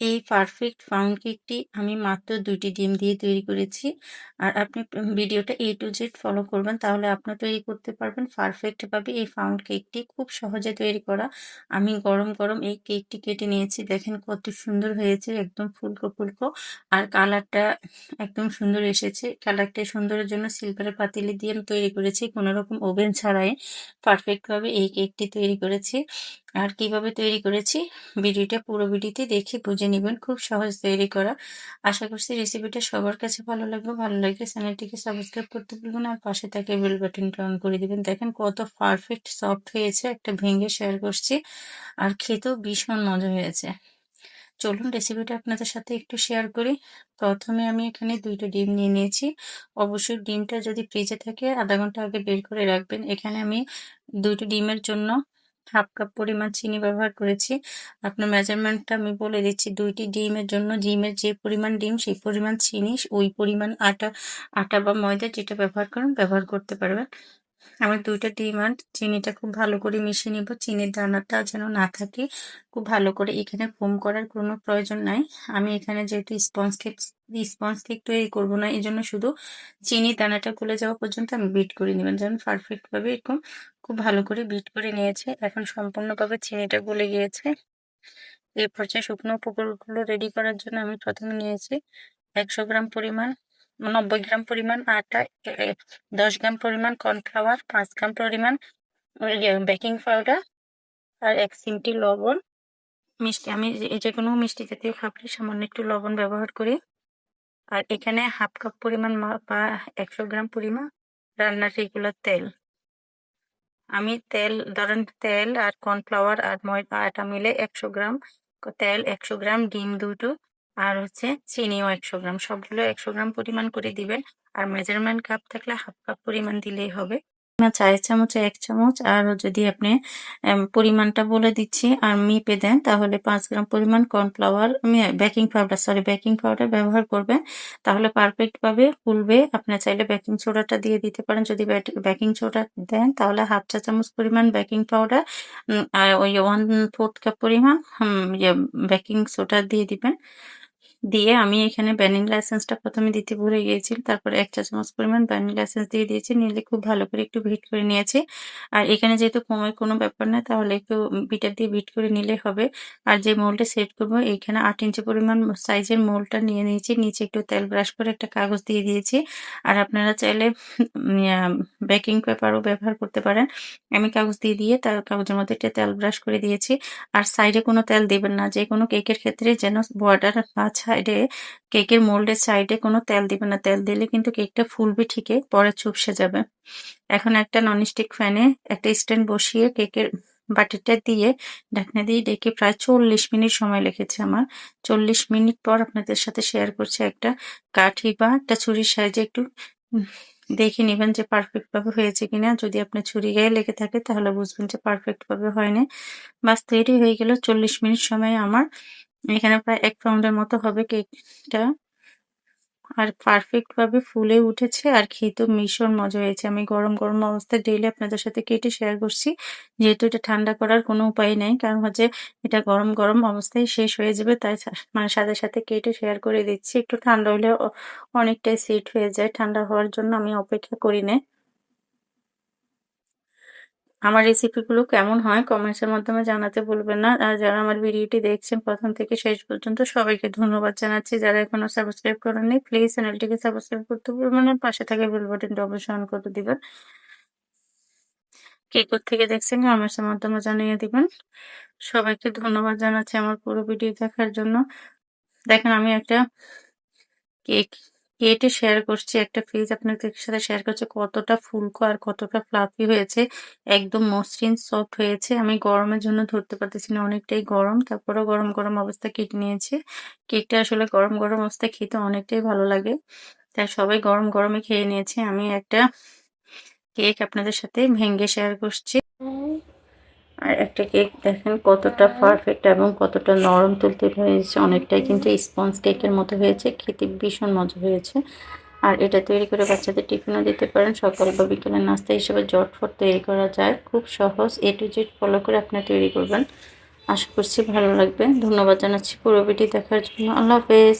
এই perfect pound কেকটি আমি মাত্র দুইটি ডিম দিয়ে তৈরি করেছি। আর আপনি ভিডিওটা এ টু জেড ফলো করবেন, তাহলে আপনি তৈরি করতে পারবেন পারফেক্টভাবে এই পাউন্ড কেকটি খুব সহজে তৈরি করা। আমি গরম গরম এই কেকটি কেটে নিয়েছি, দেখেন কত সুন্দর হয়েছে, একদম ফুলকো ফুলকো। আর কালারটা একদম সুন্দর এসেছে। কালারটা সুন্দরের জন্য সিলভারের পাতিলি দিয়ে আমি তৈরি করেছি কোনো রকম ওভেন ছাড়াই পারফেক্টভাবে এই কেকটি তৈরি করেছি। আর কীভাবে তৈরি করেছি ভিডিওটা পুরো ভিডিওতে দেখে বুঝে নেবেন, খুব সহজ তৈরি করা। আশা করছি রেসিপিটা সবার কাছে ভালো লাগবে। ভালো লাগলে চ্যানেলটিকে সাবস্ক্রাইব করতে ভুলবেন আর পাশে থাকে বেল বাটনটা অন করে দিবেন। দেখেন কত পারফেক্ট সফট হয়েছে, একটা ভেঙে শেয়ার করছি আর খেতেও ভীষণ মজা হয়েছে। চলুন রেসিপিটা আপনাদের সাথে একটু শেয়ার করি। প্রথমে আমি এখানে দুইটা ডিম নিয়ে নিয়েছি। অবশ্যই ডিমটা যদি ফ্রিজে থাকে, আধা ঘণ্টা আগে বের করে রাখবেন। এখানে আমি দুইটা ডিমের জন্য হাফ কাপ পরিমাণ চিনি ব্যবহার করেছি। আপনার মেজারমেন্টটা আমি বলে দিচ্ছি, দুইটি ডিমের জন্য ডিমের যে পরিমাণ ডিম, সেই পরিমাণ চিনি, ওই পরিমাণ আটা আটা বা ময়দা যেটা ব্যবহার করেন, ব্যবহার করতে পারবেন। আমি দুইটা ডিম আর চিনিটা খুব ভালো করে মিশিয়ে নিব। চিনির দানাটা যেন না থাকে, খুব ভালো করে এখানে ফোম করার কোনো প্রয়োজন নাই। আমি এখানে যেহেতু স্পঞ্জ কেক স্পঞ্জ কেক তৈরি করব না। এই জন্য শুধু চিনি দানাটা গলে যাওয়া পর্যন্ত আমি বিট করে নেবেন। যেন পারফেক্টভাবে এরকম খুব ভালো করে বিট করে নিয়েছে। এখন সম্পূর্ণভাবে চিনিটা গলে গিয়েছে। এই পর্যায়ে শুকনো উপকরণগুলো রেডি করার জন্য আমি প্রথমে নিয়েছি একশো গ্রাম পরিমাণ, নব্বই গ্রাম পরিমাণ আটা দশ গ্রাম পরিমাণ কর্নফ্লাওয়ার, পাঁচ গ্রাম পরিমাণ বেকিং পাউডার আর এক সিমটি লবণ। মিষ্টি, আমি যে কোনো মিষ্টি জাতীয় খাবারে সামান্য একটু লবণ ব্যবহার করি। আর এখানে হাফ কাপ পরিমাণ বা একশো গ্রাম পরিমাণ রান্নার রেগুলার তেল। আমি তেল, ধরেন তেল আর কর্নফ্লাওয়ার আর ময়দা আটা মিলে একশো গ্রাম তেল, একশো গ্রাম ডিম দুটো আর হচ্ছে চিনিও একশো গ্রাম। সবগুলো একশো গ্রাম পরিমাণ করে দিবেন। আর মেজারমেন্ট কাপ থাকলে হাফ কাপ পরিমাণ দিলেই হবে। চায়ের চামচে, এক চামচ আর যদি আপনি পরিমাণটা বলে দিচ্ছি আর মেপে দেন, তাহলে পাঁচ গ্রাম পরিমাণ cornflour baking powder, sorry, baking powder ব্যবহার করবেন। তাহলে পারফেক্ট ভাবে ফুলবে, আপনি চাইলে বেকিং সোডাটা দিয়ে দিতে পারেন। যদি বেকিং সোডা দেন, তাহলে হাফ চা চামচ পরিমাণ বেকিং পাউডার আর ওই ওয়ান ফোর্থ কাপ পরিমাণ বেকিং সোডা দিয়ে দিবেন। দিয়ে আমি এখানে ভ্যানিলা এসেন্সটা প্রথমে দিতে ভুলে গিয়েছি। তারপর এক চা চামচ পরিমাণ ভ্যানিলা এসেন্স দিয়ে দিয়েছি। নিলে খুব ভালো করে একটু ভিট করে নিয়েছি। আর এখানে যেহেতু কমের কোনো ব্যাপার না, তাহলে একটু বিটার দিয়ে ভিট করে নিলে হবে। আর যে মোলটা সেট করব এখানে আট ইঞ্চি পরিমাণ সাইজের মোলটা নিয়ে নিয়েছি। নিচে একটু তেল ব্রাশ করে একটা কাগজ দিয়ে দিয়েছি। আর আপনারা চাইলে বেকিং পেপারও ব্যবহার করতে পারেন। আমি কাগজ দিয়ে দিয়ে তার কাগজের মধ্যে একটা তেল ব্রাশ করে দিয়েছি। আর সাইডে কোনো তেল দেবেন না। যে কোনো কেকের ক্ষেত্রে যেন বর্ডার বা সাইডে কেকের মোল্ডের সাইডে কোনো তেল দিবে না। তেল দিলে কিন্তু কেকটা ফুলবে ঠিকই, পরে চুপসে যাবে। এখন একটা ননস্টিক ফ্যানে একটা স্ট্যান্ড বসিয়ে কেকের বাটিটা দিয়ে ঢাকনা দিয়ে ডেকে প্রায় চল্লিশ মিনিট সময় লেগেছে আমার। চল্লিশ মিনিট পর আপনাদের সাথে শেয়ার করছি একটা কাঠি বা একটা ছুরির সাইজে একটু দেখে নেবেন যে পারফেক্টভাবে হয়েছে কিনা। যদি আপনার ছুরি গায়ে লেগে থাকে তাহলে বুঝবেন যে পারফেক্টভাবে হয়নি। বাস তৈরি হয়ে গেল চল্লিশ মিনিট সময় আমার। এখানে প্রায় এক পাউন্ডের মতো হবে কেকটা। আর পারফেক্ট ভাবে ফুলে উঠেছে আর খেতেও ভীষণ মজা হয়েছে। আমি গরম গরম অবস্থায় ডেইলি আপনাদের সাথে কেটে শেয়ার করছি। যেহেতু এটা ঠান্ডা করার কোনো উপায় নেই, কারণ হচ্ছে এটা গরম গরম অবস্থায় শেষ হয়ে যাবে, তাই মানে সাথে সাথে কেটে শেয়ার করে দিচ্ছি। একটু ঠান্ডা হলে অনেকটাই সেট হয়ে যায়। ঠান্ডা হওয়ার জন্য আমি অপেক্ষা করি না। আমার রেসিপিগুলো কেমন হয় কমেন্টসের মাধ্যমে জানাতে ভুলবেন না। আর যারা আমার ভিডিওটি দেখছেন প্রথম থেকে শেষ পর্যন্ত সবাইকে ধন্যবাদ জানাচ্ছি। যারা এখনও সাবস্ক্রাইব করেননি প্লিজ চ্যানেলটিকে সাবস্ক্রাইব করতে ভুলবেন না। পাশে থাকে বেল বাটনটা অবশ্যই অন করে দিবেন। কে থেকে দেখছেন কমেন্টসের মাধ্যমে জানিয়ে দিবেন। সবাইকে ধন্যবাদ জানাচ্ছি আমার পুরো ভিডিও দেখার জন্য। দেখেন আমি একটা কেক কেটে শেয়ার করছি একটা ফ্রিজ আপনাদের সাথে শেয়ার করছি, কতটা ফুলকো আর কতটা ফ্লাফি হয়েছে। একদম মসৃণ সফট হয়েছে। আমি গরমের জন্য ধরতে পারতেছি না, অনেকটাই গরম, তারপরেও গরম গরম অবস্থা কেটে নিয়েছি। কেকটা আসলে গরম গরম অবস্থায় খেতে অনেকটাই ভালো লাগে। তাই সবাই গরম গরমে খেয়ে নিয়েছে। আমি একটা কেক আপনাদের সাথে ভেঙ্গে শেয়ার করছি। আর একটা কেক দেখেন, কতটা পারফেক্ট এবং কতটা নরম তুলতে হয়েছে অনেকটাই কিন্তু স্পঞ্জ কেকের মতো হয়েছে, খেতে ভীষণ মজা হয়েছে। আর এটা তৈরি করে বাচ্চাদের টিফিনও দিতে পারেন। সকাল বা বিকেলের নাস্তা হিসেবে জটফট তৈরি করা যায়। খুব সহজ এ টু জেড ফলো করে আপনি তৈরি করবেন। আশা করছি ভালো লাগবে। ধন্যবাদ জানাচ্ছি পুরো ভিডিও দেখার জন্য। আল্লাহ হাফেজ।